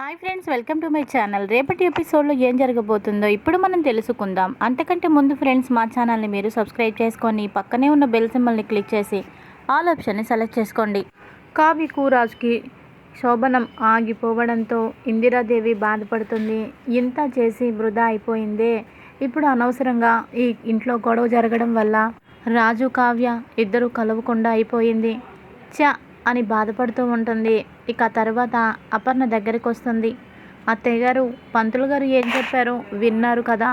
Hi friends welcome to my channel రేపటి ఎపిసోడ్లో ఏం జరగబోతుందో ఇప్పుడు మనం తెలుసుకుందాం. అంతకంటే ముందు ఫ్రెండ్స్ మా ఛానల్ని మీరు సబ్స్క్రైబ్ చేసుకొని పక్కనే ఉన్న బెల్ సింబల్ని క్లిక్ చేసి ఆల్ ఆప్షన్ని సెలెక్ట్ చేసుకోండి. కావ్యకు రాజుకి శోభనం ఆగిపోవడంతో ఇందిరాదేవి బాధపడుతుంది. ఇంత చేసి వృధా అయిపోయిందే. ఇప్పుడు అనవసరంగా ఈ ఇంట్లో గొడవ జరగడం వల్ల రాజు కావ్య ఇద్దరు కలవకుండా అయిపోయింది. చ అని బాధపడుతూ ఉంటుంది. ఇక తర్వాత అపర్ణ దగ్గరికి వస్తుంది. అత్తయ్య గారు పంతులు గారు ఏం చెప్పారు? విన్నారు కదా.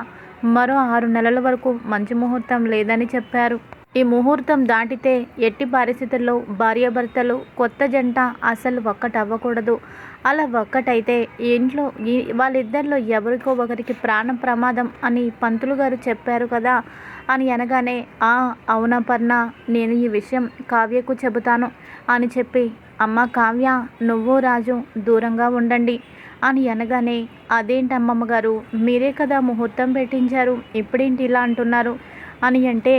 మరో ఆరు నెలల వరకు మంచి ముహూర్తం లేదని చెప్పారు. ఈ ముహూర్తం దాటితే ఎట్టి పరిస్థితుల్లో భార్యాభర్తలు కొత్త జంట అసలు ఒక్కటి అవ్వకూడదు అలా ఒక్కటైతే ఇంట్లో వాళ్ళిద్దరిలో ఎవరికో ఒకరికి ప్రాణ ప్రమాదం అని పంతులు గారు చెప్పారు కదా. అని అనగానే ఆ అవునపర్ణ నేను ఈ విషయం కావ్యకు చెబుతాను అని చెప్పి అమ్మ కావ్య నువ్వు రాజు దూరంగా ఉండండి అని అనగానే అదేంటమ్మమ్మ గారు మీరే కదా ముహూర్తం పెట్టించారు ఇప్పుడేంటి ఇలా అంటున్నారు? అని అంటే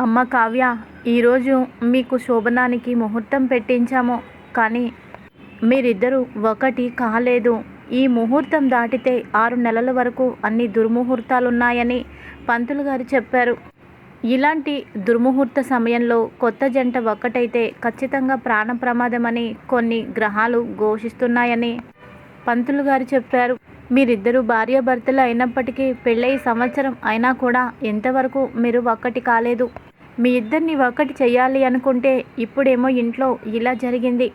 అమ్మ కావ్య ఈరోజు మీకు శోభనానికి ముహూర్తం పెట్టించాము కానీ మీరిద్దరూ ఒకటి కాలేదు. ఈ ముహూర్తం దాటితే ఆరు నెలల వరకు అన్ని దుర్ముహూర్తాలున్నాయని పంతులు గారు చెప్పారు. ఇలాంటి దుర్ముహూర్త సమయంలో కొత్త జంట ఒక్కటైతే ఖచ్చితంగా ప్రాణ ప్రమాదమని కొన్ని గ్రహాలు ఘోషిస్తున్నాయని పంతులు గారు చెప్పారు. మీరిద్దరూ భార్యాభర్తలు అయినప్పటికీ పెళ్ళై సంవత్సరం అయినా కూడా ఎంతవరకు మీరు ఒక్కటి కాలేదు. మీ ఇద్దరిని ఒక్కటి చేయాలి అనుకుంటే ఇప్పుడేమో ఇంట్లో ఇలా జరిగింది.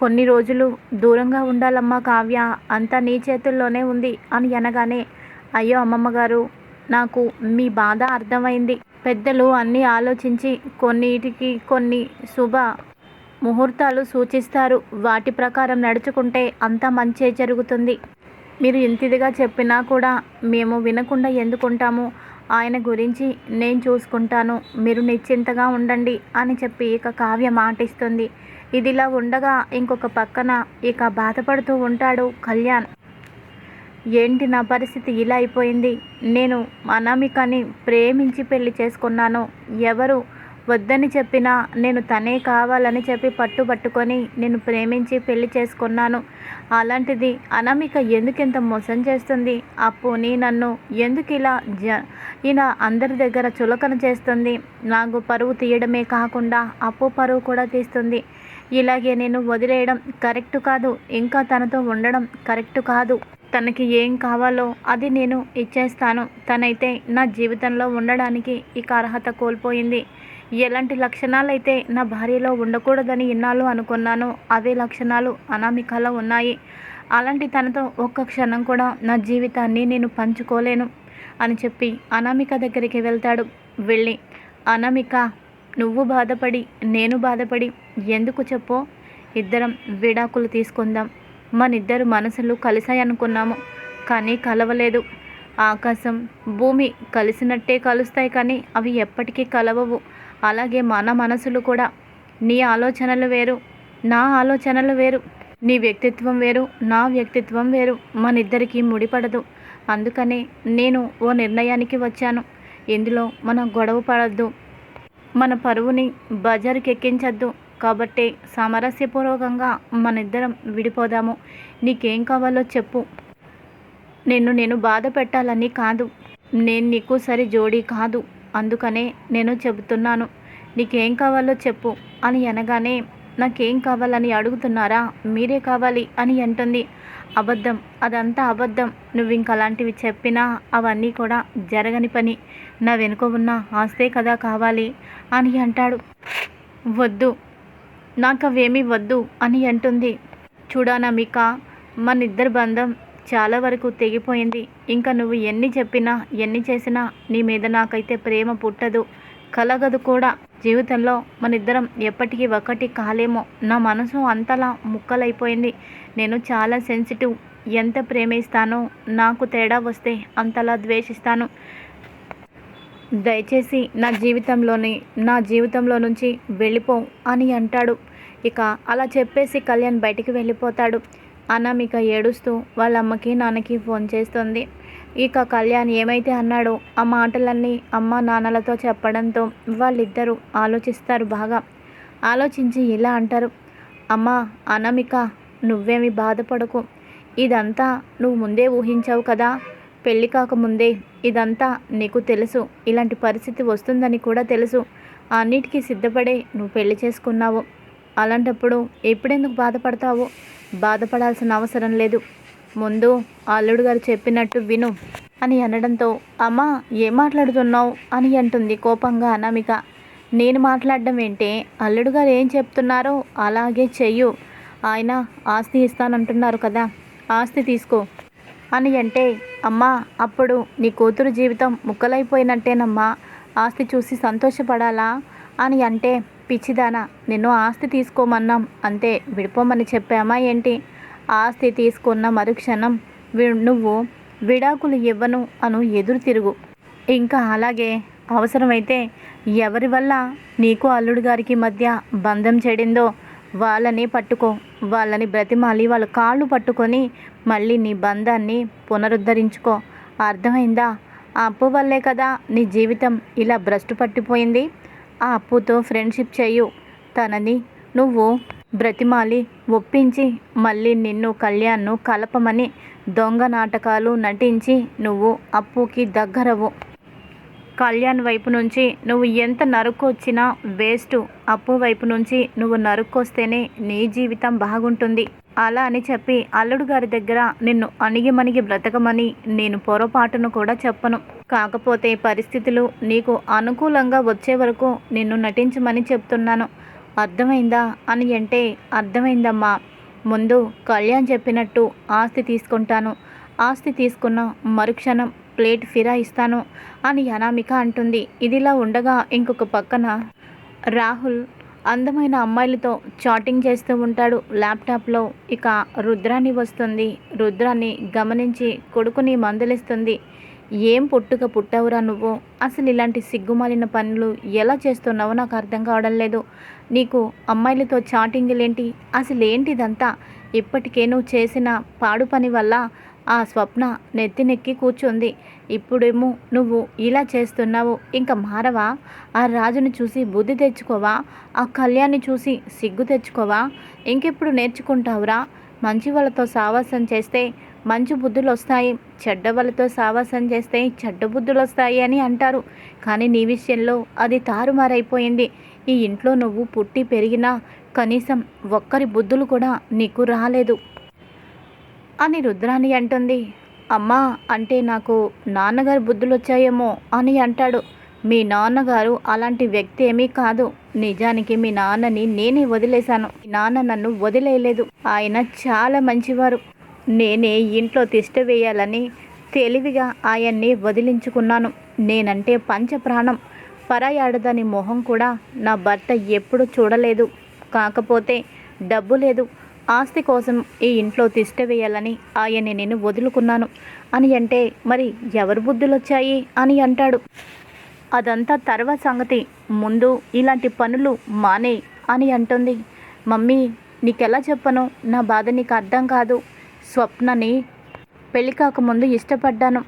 కొన్ని రోజులు దూరంగా ఉండాలమ్మా కావ్య అంతా నీ చేతుల్లోనే ఉంది అని అనగానే అయ్యో అమ్మమ్మ గారు నాకు మీ బాధ అర్థమైంది. పెద్దలు అన్నీ ఆలోచించి కొన్నిటికి కొన్ని శుభ ముహూర్తాలు సూచిస్తారు. వాటి ప్రకారం నడుచుకుంటే అంతా మంచే జరుగుతుంది. మీరు ఇంతిదిగా చెప్పినా కూడా మేము వినకుండా ఎందుకుంటాము? ఆయన గురించి నేను చూసుకుంటాను. మీరు నిశ్చింతగా ఉండండి అని చెప్పి ఇక కావ్య మాటిస్తుంది. ఇదిలా ఉండగా ఇంకొక పక్కన ఇక బాధపడుతూ ఉంటాడు కళ్యాణ్. ఏంటి నా పరిస్థితి ఇలా అయిపోయింది? నేను అనామికని ప్రేమించి పెళ్ళి చేసుకున్నాను. ఎవరు వద్దని చెప్పినా నేను తనే కావాలని చెప్పి పట్టుబట్టుకొని నేను ప్రేమించి పెళ్ళి చేసుకున్నాను. అలాంటిది అనామిక ఎందుకింత మోసం చేస్తుంది? అప్పుని నన్ను ఎందుకు ఇలా జ ఇలా అందరి దగ్గర చులకన చేస్తుంది? నాకు పరువు తీయడమే కాకుండా అప్పు పరువు కూడా తీస్తుంది. ఇలాగే నేను వదిలేయడం కరెక్ట్ కాదు. ఇంకా తనతో ఉండడం కరెక్ట్ కాదు. తనకి ఏం కావాలో అది నేను ఇచ్చేస్తాను. తనైతే నా జీవితంలో ఉండడానికి ఇక అర్హత కోల్పోయింది. ఎలాంటి లక్షణాలైతే నా భార్యలో ఉండకూడదని ఇన్నాళ్ళు అనుకున్నానో అవే లక్షణాలు అనామికలో ఉన్నాయి. అలాంటి తనతో ఒక్క క్షణం కూడా నా జీవితాన్ని నేను పంచుకోలేను అని చెప్పి అనామిక దగ్గరికి వెళ్తాడు. వెళ్ళి అనామిక నువ్వు బాధపడి నేను బాధపడి ఎందుకు చెప్పో? ఇద్దరం విడాకులు తీసుకుందాం. మనిద్దరు మనసులు కలిసాయనుకున్నాము కానీ కలవలేదు. ఆకాశం భూమి కలిసినట్టే కలుస్తాయి కానీ అవి ఎప్పటికీ కలవవు. అలాగే మన మనసులు కూడా. నీ ఆలోచనలు వేరు నా ఆలోచనలు వేరు. నీ వ్యక్తిత్వం వేరు నా వ్యక్తిత్వం వేరు. మనిద్దరికీ ముడిపడదు. అందుకనే నేను ఓ నిర్ణయానికి వచ్చాను. ఇందులో మనం గొడవ పడద్దు మన పరువుని బజారుకి ఎక్కించద్దు కాబట్టి సామరస్యపూర్వకంగా మనిద్దరం విడిపోదాము. నీకేం కావాలో చెప్పు. నిన్ను నేను బాధ పెట్టాలని కాదు. నేను నీకు సరి జోడీ కాదు. అందుకనే నేను చెబుతున్నాను. నీకేం కావాలో చెప్పు అని అనగానే నాకేం కావాలని అడుగుతున్నారా? మీరే కావాలి అని అంటుంది. అబద్ధం. అదంతా అబద్ధం. నువ్వు ఇంకా అలాంటివి చెప్పినా అవన్నీ కూడా జరగని పని. నా వెనుక ఉన్న ఆస్తే కదా కావాలి అని అంటాడు. వద్దు. నాకు అవేమీ వద్దు అని అంటుంది. చూడానమిక మన ఇద్దరి బంధం చాలా వరకు తెగిపోయింది. ఇంకా నువ్వు ఎన్ని చెప్పినా ఎన్ని చేసినా నీ మీద నాకైతే ప్రేమ పుట్టదు. కలగదు కూడా. జీవితంలో మన ఇద్దరం ఎప్పటికీ ఒకటి కాలేమో. నా మనసు అంతలా ముక్కలైపోయింది. నేను చాలా సెన్సిటివ్. ఎంత ప్రేమిస్తానో నాకు తేడా వస్తే అంతలా ద్వేషిస్తాను. దయచేసి నా జీవితంలోని నా జీవితంలో నుంచి వెళ్ళిపో అని అంటాడు. ఇక అలా చెప్పేసి కళ్యాణ్ బయటికి వెళ్ళిపోతాడు. అనామిక ఏడుస్తూ వాళ్ళ అమ్మకి నాన్నకి ఫోన్ చేస్తుంది. ఇక కళ్యాణ్ ఏమైతే అన్నాడో ఆ మాటలన్నీ అమ్మ నాన్నలతో చెప్పడంతో వాళ్ళిద్దరూ ఆలోచిస్తారు బాగా. ఆలోచించి ఇలా అంటారు. అమ్మ అనామిక నువ్వేమి బాధపడకు. ఇదంతా నువ్వు ముందే ఊహించావు కదా? పెళ్ళి కాకముందే ఇదంతా నీకు తెలుసు. ఇలాంటి పరిస్థితి వస్తుందని కూడా తెలుసు. అన్నిటికీ సిద్ధపడే నువ్వు పెళ్ళి చేసుకున్నావు. అలాంటప్పుడు ఎప్పుడెందుకు బాధపడతావు? బాధపడాల్సిన అవసరం లేదు. ముందు అల్లుడు గారు చెప్పినట్టు విను అని అనడంతో అమ్మా ఏం మాట్లాడుతున్నావు? అని అంటుంది కోపంగా అనామిక. నేను మాట్లాడడం ఏంటే? అల్లుడు గారు ఏం చెప్తున్నారో అలాగే చెయ్యు. ఆయన ఆస్తి ఇస్తానంటున్నారు కదా. ఆస్తి తీసుకో. అని అంటే అమ్మా అప్పుడు నీ కూతురు జీవితం ముక్కలైపోయినట్టేనమ్మా. ఆస్తి చూసి సంతోషపడాలా? అని అంటే పిచ్చిదానా నిన్ను ఆస్తి తీసుకోమన్నాం అంతే విడిపోమని చెప్పామా ఏంటి? ఆస్తి తీసుకున్న మరుక్షణం వి- నువ్వు విడాకులు ఇవ్వను అను ఎదురు తిరుగు. ఇంకా అలాగే అవసరమైతే ఎవరి వల్ల నీకు అల్లుడు గారికి మధ్య బంధం చెడిందో వాళ్ళని పట్టుకో వాళ్ళని బ్రతిమాలి వాళ్ళ కాళ్ళు పట్టుకొని మళ్ళీ నీ బంధాన్ని పునరుద్ధరించుకో. అర్థమైందా? ఆ అప్పు వల్లే కదా నీ జీవితం ఇలా భ్రష్టు పట్టిపోయింది? ఆ అప్పుతో ఫ్రెండ్షిప్ చేయు. తనని నువ్వు బ్రతిమాలి ఒప్పించి మళ్ళీ నిన్ను కళ్యాణ్ను కలపమని దొంగ నాటకాలు నటించి నువ్వు అప్పుకి దగ్గరవు. కళ్యాణ్ వైపు నుంచి నువ్వు ఎంత నరుక్కొచ్చినా వేస్ట్ అప్పు వైపు నుంచి నువ్వు నరుక్కొస్తేనే నీ జీవితం బాగుంటుంది. అలా అని చెప్పి అల్లుడు గారి దగ్గర నిన్ను అణిగిమణిగి బ్రతకమని నేను పొరపాటును కూడా చెప్పను. కాకపోతే పరిస్థితులు నీకు అనుకూలంగా వచ్చే వరకు నిన్ను నటించమని చెప్తున్నాను. అర్థమైందా? అని అంటే అర్థమైందమ్మా. ముందు కళ్యాణ్ చెప్పినట్టు ఆస్తి తీసుకుంటాను. ఆస్తి తీసుకున్న మరుక్షణం ప్లేట్ ఫిరాయిస్తాను అని అనామిక అంటుంది. ఇదిలా ఉండగా ఇంకొక పక్కన రాహుల్ అందమైన అమ్మాయిలతో చాటింగ్ చేస్తూ ఉంటాడు ల్యాప్టాప్లో. ఇక రుద్రాని వస్తుంది. రుద్రాన్ని గమనించి కొడుకుని మందలిస్తుంది. ఏం పుట్టుక పుట్టావురా నువ్వు? అసలు ఇలాంటి సిగ్గుమాలిన పనులు ఎలా చేస్తున్నావో నాకు అర్థం కావడం లేదు. నీకు అమ్మాయిలతో చాటింగ్లేంటి? అసలు ఏంటిదంతా ఇప్పటికే నువ్వు చేసిన పాడు పని వల్ల ఆ స్వప్న నెత్తినెక్కి కూర్చుంది. ఇప్పుడేమో నువ్వు ఇలా చేస్తున్నావు ఇంకా మారవా? ఆ రాజును చూసి బుద్ధి తెచ్చుకోవా? ఆ కళ్యాణ్ని చూసి సిగ్గు తెచ్చుకోవా? ఇంకెప్పుడు నేర్చుకుంటావురా? మంచి వాళ్ళతో సావాసం చేస్తే మంచి బుద్ధులు వస్తాయి చెడ్డ వాళ్ళతో సావాసం చేస్తే చెడ్డ బుద్ధులు వస్తాయి అని అంటారు. కానీ నీ విషయంలో అది తారుమారైపోయింది. ఈ ఇంట్లో నువ్వు పుట్టి పెరిగినా కనీసం ఒక్కరి బుద్ధులు కూడా నీకు రాలేదు. అని రుద్రాణి అంటుంది. అమ్మా అంటే నాకు నాన్నగారు బుద్ధులు వచ్చాయేమో అని అంటాడు. మీ నాన్నగారు అలాంటి వ్యక్తి ఏమీ కాదు. నిజానికి మీ నాన్నని నేనే వదిలేశాను. మీ నాన్న నన్ను వదిలేయలేదు. ఆయన చాలా మంచివారు. నేనే ఇంట్లో తిష్ట వేయాలని తెలివిగా ఆయన్ని వదిలించుకున్నాను. నేనంటే పంచప్రాణం. పరాయాడదాని మొహం కూడా నా భర్త ఎప్పుడు చూడలేదు. కాకపోతే డబ్బు లేదు. ఆస్తి కోసం ఈ ఇంట్లో తిష్టవేయాలని ఆయన్ని నేను వదులుకున్నాను. అని అంటే మరి ఎవరు బుద్ధులు వచ్చాయి అని అంటాడు. అదంతా తర్వాత సంగతి. ముందు ఇలాంటి పనులు మానే అని అంటుంది. మమ్మీ నీకెలా చెప్పను? నా బాధ నీకు అర్థం కాదు. స్వప్నని పెళ్ళి కాకముందు ఇష్టపడ్డాను.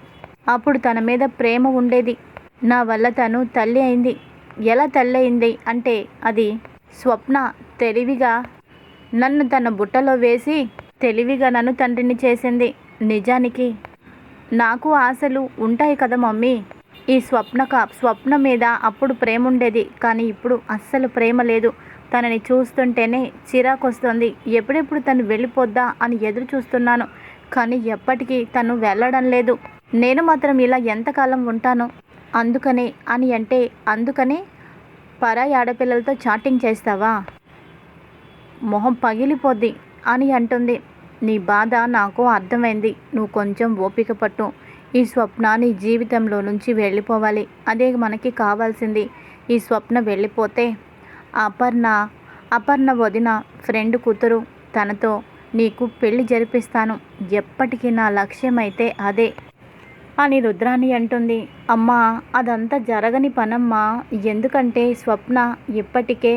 అప్పుడు తన మీద ప్రేమ ఉండేది. నా వల్ల తను తల్లి అయింది. ఎలా తల్లి అయింది అంటే అది స్వప్న తెలివిగా నన్ను తన బుట్టలో వేసి తెలివిగా నన్ను తండ్రిని చేసింది. నిజానికి నాకు ఆశలు ఉంటాయి కదా మమ్మీ. ఈ స్వప్న స్వప్న మీద అప్పుడు ప్రేమ ఉండేది కానీ ఇప్పుడు అస్సలు ప్రేమ లేదు. తనని చూస్తుంటేనే చిరాకొస్తుంది. ఎప్పుడెప్పుడు తను వెళ్ళిపోద్దా అని ఎదురు చూస్తున్నాను. కానీ ఎప్పటికీ తను వెళ్ళడం లేదు. నేను మాత్రం ఇలా ఎంతకాలం ఉంటాను? అందుకనే అని అంటే అందుకనే పరాయి ఆడపిల్లలతో చాటింగ్ చేస్తావా? మొహం పగిలిపోద్ది అని అంటుంది. నీ బాధ నాకు అర్థమైంది. నువ్వు కొంచెం ఓపిక పట్టు. ఈ స్వప్న నీ జీవితంలో నుంచి వెళ్ళిపోవాలి. అదే మనకి కావాల్సింది. ఈ స్వప్న వెళ్ళిపోతే అపర్ణ అపర్ణ వదిన ఫ్రెండ్ కూతురు తనతో నీకు పెళ్ళి జరిపిస్తాను. ఎప్పటికీ నా లక్ష్యం అయితే అదే అని రుద్రాణి అంటుంది. అమ్మా అదంతా జరగని పనమ్మా. ఎందుకంటే స్వప్న ఇప్పటికే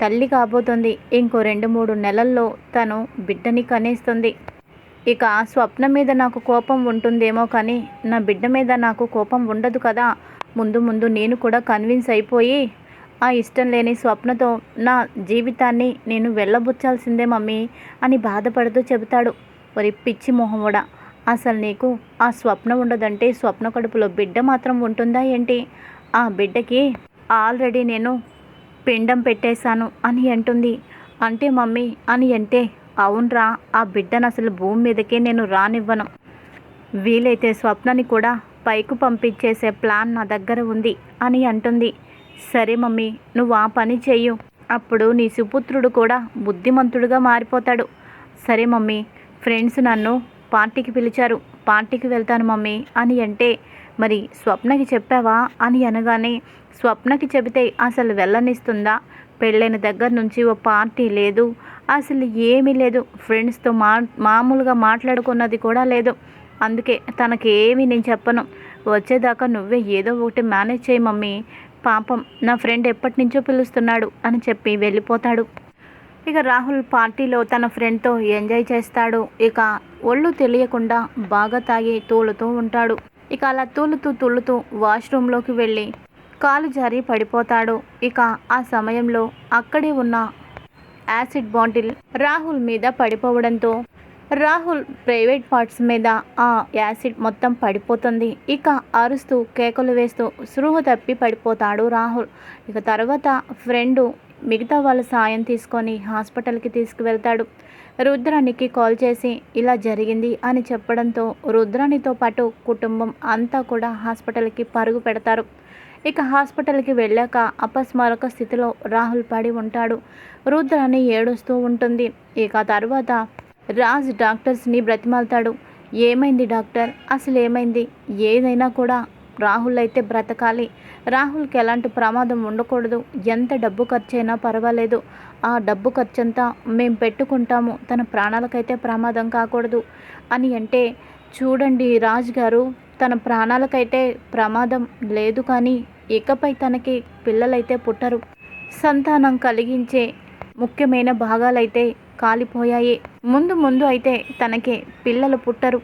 తల్లి కాబోతుంది. ఇంకో రెండు మూడు నెలల్లో తను బిడ్డని కనేస్తుంది. ఇక ఆ స్వప్న మీద నాకు కోపం ఉంటుందేమో కానీ నా బిడ్డ మీద నాకు కోపం ఉండదు కదా. ముందు ముందు నేను కూడా కన్విన్స్ అయిపోయి ఆ ఇష్టం లేని స్వప్నతో నా జీవితాన్ని నేను వెళ్ళబుచ్చాల్సిందే మమ్మీ అని బాధపడుతూ చెబుతాడు. మరి పిచ్చి మొహముడా అసలు నీకు ఆ స్వప్న ఉండదంటే స్వప్న కడుపులో బిడ్డ మాత్రం ఉంటుందా ఏంటి? ఆ బిడ్డకి ఆల్రెడీ నేను పిండం పెట్టేశాను అని అంటుంది. అంటే మమ్మీ అని అంటే అవునరా ఆ బిడ్డను అసలు భూమి మీదకే నేను రానివ్వను. వీలైతే స్వప్నని కూడా పైకి పంపించేసే ప్లాన్ నా దగ్గర ఉంది అని అంటుంది. సరే మమ్మీ నువ్వు ఆ పని చెయ్యు. అప్పుడు నీ సుపుత్రుడు కూడా బుద్ధిమంతుడుగా మారిపోతాడు. సరే మమ్మీ ఫ్రెండ్స్ నన్ను పార్టీకి పిలిచారు. పార్టీకి వెళ్తాను మమ్మీ అని అంటే మరి స్వప్నకి చెప్పావా అని అనగానే స్వప్నకి చెబితే అసలు వెళ్ళనిస్తుందా? పెళ్ళైన దగ్గర నుంచి ఓ పార్టీ లేదు. అసలు ఏమీ లేదు. ఫ్రెండ్స్తో మా మామూలుగా మాట్లాడుకున్నది కూడా లేదు. అందుకే తనకేమీ నేను చెప్పను. వచ్చేదాకా నువ్వే ఏదో ఒకటి మేనేజ్ చేయి మమ్మీ. పాపం నా ఫ్రెండ్ ఎప్పటి నుంచో పిలుస్తున్నాడు అని చెప్పి వెళ్ళిపోతాడు. ఇక రాహుల్ పార్టీలో తన ఫ్రెండ్తో ఎంజాయ్ చేస్తాడు. ఇక ఒళ్ళు తెలియకుండా బాగా తాగి తూలుతూ ఉంటాడు. ఇక అలా తూలుతూ తుళ్ళుతూ వాష్రూమ్లోకి వెళ్ళి కాలు జారి పడిపోతాడు. ఇక ఆ సమయంలో అక్కడే ఉన్న యాసిడ్ బాటిల్ రాహుల్ మీద పడిపోవడంతో రాహుల్ ప్రైవేట్ పార్ట్స్ మీద ఆ యాసిడ్ మొత్తం పడిపోతుంది. ఇక అరుస్తూ కేకలు వేస్తూ సృహ తప్పి పడిపోతాడు రాహుల్. ఇక తర్వాత ఫ్రెండు మిగతా వాళ్ళ సాయం తీసుకొని హాస్పిటల్కి తీసుకువెళ్తాడు. రుద్రానికి కాల్ చేసి ఇలా జరిగింది అని చెప్పడంతో రుద్రానితో పాటు కుటుంబం అంతా కూడా హాస్పిటల్కి పరుగు పెడతారు. ఇక హాస్పిటల్కి వెళ్ళాక అపస్మారక స్థితిలో రాహుల్ పడి ఉంటాడు. రుద్రాని ఏడుస్తూ ఉంటుంది. ఇక తర్వాత రాజ్ డాక్టర్స్ని బ్రతిమాలతాడు. ఏమైంది డాక్టర్? అసలు ఏమైంది ఏదైనా కూడా రాహుల్ అయితే బ్రతకాలి. రాహుల్కి ఎలాంటి ప్రమాదం ఉండకూడదు. ఎంత డబ్బు ఖర్చైనా పర్వాలేదు. ఆ డబ్బు ఖర్చంతా మేము పెట్టుకుంటాము. తన ప్రాణాలకైతే ప్రమాదం కాకూడదు అని అంటే చూడండి రాజ్ గారు తన ప్రాణాలకైతే ప్రమాదం లేదు కానీ ఇకపై తనకి పిల్లలైతే పుట్టరు. సంతానం కలిగించే ముఖ్యమైన భాగాలైతే కాలిపోయాయి. ముందు ముందు అయితే తనకి పిల్లలు పుట్టరు.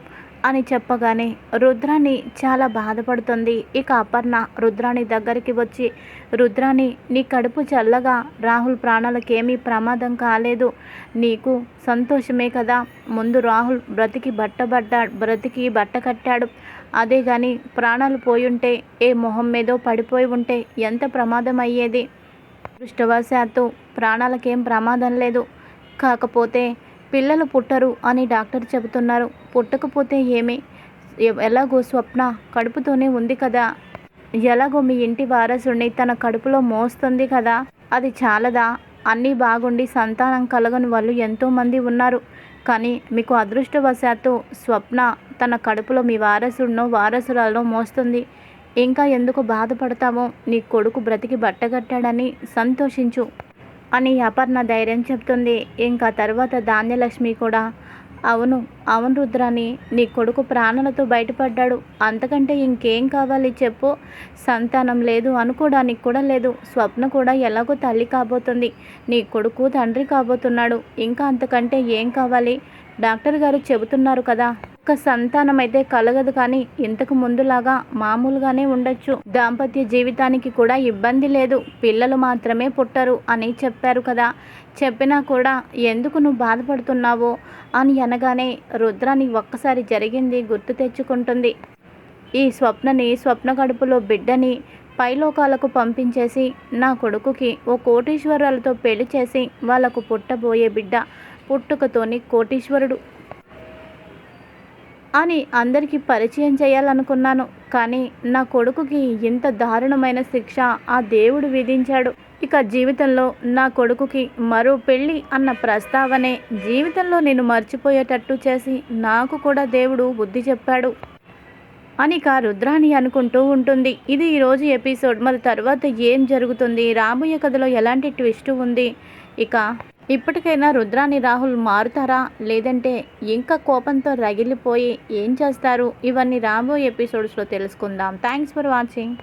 అని చెప్పగానే రుద్రాణి చాలా బాధపడుతుంది. ఇక అపర్ణ రుద్రాణి దగ్గరికి వచ్చి రుద్రాణి నీ కడుపు చల్లగా. రాహుల్ ప్రాణాలకేమీ ప్రమాదం కాలేదు. నీకు సంతోషమే కదా. ముందు రాహుల్ బ్రతికి బట్టబడ్డా బ్రతికి బట్ట కట్టాడు. అదే కానీ ప్రాణాలు పోయుంటే ఏ మొహం మీదో పడిపోయి ఉంటే ఎంత ప్రమాదం అయ్యేది? దృష్టవశాత్తు ప్రాణాలకేం ప్రమాదం లేదు. కాకపోతే పిల్లలు పుట్టరు అని డాక్టర్ చెబుతున్నారు. పుట్టకపోతే ఏమి? ఎలాగో స్వప్న కడుపుతోనే ఉంది కదా. ఎలాగో మీ ఇంటి వారసుడిని తన కడుపులో మోస్తుంది కదా. అది చాలదా? అన్నీ బాగుండి సంతానం కలగని వాళ్ళు ఎంతోమంది ఉన్నారు. కానీ మీకు అదృష్టవశాత్తు స్వప్న తన కడుపులో మీ వారసుడినో వారసురాలో మోస్తుంది. ఇంకా ఎందుకు బాధపడతామో నీ కొడుకు బ్రతికి బట్టగట్టాడని సంతోషించు. అని అపర్ణ ధైర్యం చెప్తుంది. ఇంకా తర్వాత ధాన్యలక్ష్మి కూడా అవును అవును రుద్రాని నీ కొడుకు ప్రాణాలతో బయటపడ్డాడు. అంతకంటే ఇంకేం కావాలి చెప్పు. సంతానం లేదు అనుకోవడానికి కూడా లేదు. స్వప్న కూడా ఎలాగో తల్లి కాబోతుంది. నీ కొడుకు తండ్రి కాబోతున్నాడు. ఇంకా అంతకంటే ఏం కావాలి? డాక్టర్ గారు చెబుతున్నారు కదా. ఒక్క సంతానం అయితే కలగదు కానీ ఇంతకు ముందులాగా మామూలుగానే ఉండొచ్చు. దాంపత్య జీవితానికి కూడా ఇబ్బంది లేదు. పిల్లలు మాత్రమే పుట్టరు అని చెప్పారు కదా. చెప్పినా కూడా ఎందుకు నువ్వు బాధపడుతున్నావో అని అనగానే రుద్రాని ఒక్కసారి జరిగింది గుర్తు తెచ్చుకుంటుంది. ఈ స్వప్నని స్వప్న కడుపులో బిడ్డని పైలోకాలకు పంపించేసి నా కొడుకుకి ఓ కోటీశ్వరాలతో పెళ్ళి చేసి వాళ్ళకు పుట్టబోయే బిడ్డ పుట్టుకతోని కోటీశ్వరుడు. అని అందరికీ పరిచయం చేయాలనుకున్నాను. కానీ నా కొడుకుకి ఇంత దారుణమైన శిక్ష ఆ దేవుడు విధించాడు. ఇక జీవితంలో నా కొడుకుకి మరో పెళ్ళి అన్న ప్రస్తావనే జీవితంలో నేను మర్చిపోయేటట్టు చేసి నాకు కూడా దేవుడు బుద్ధి చెప్పాడు అనిక రుద్రాణి అనుకుంటూ ఉంటుంది. ఇది ఈరోజు ఎపిసోడ్. మరి తర్వాత ఏం జరుగుతుంది? రాబోయే కథలో ఎలాంటి ట్విస్ట్ ఉంది? ఇక ఇప్పటికైనా రుద్రాని రాహుల్ మారుతారా? లేదంటే ఇంకా కోపంతో రగిలిపోయి ఏం చేస్తారు? ఇవన్నీ రాబోయే ఎపిసోడ్స్లో తెలుసుకుందాం. Thanks for watching.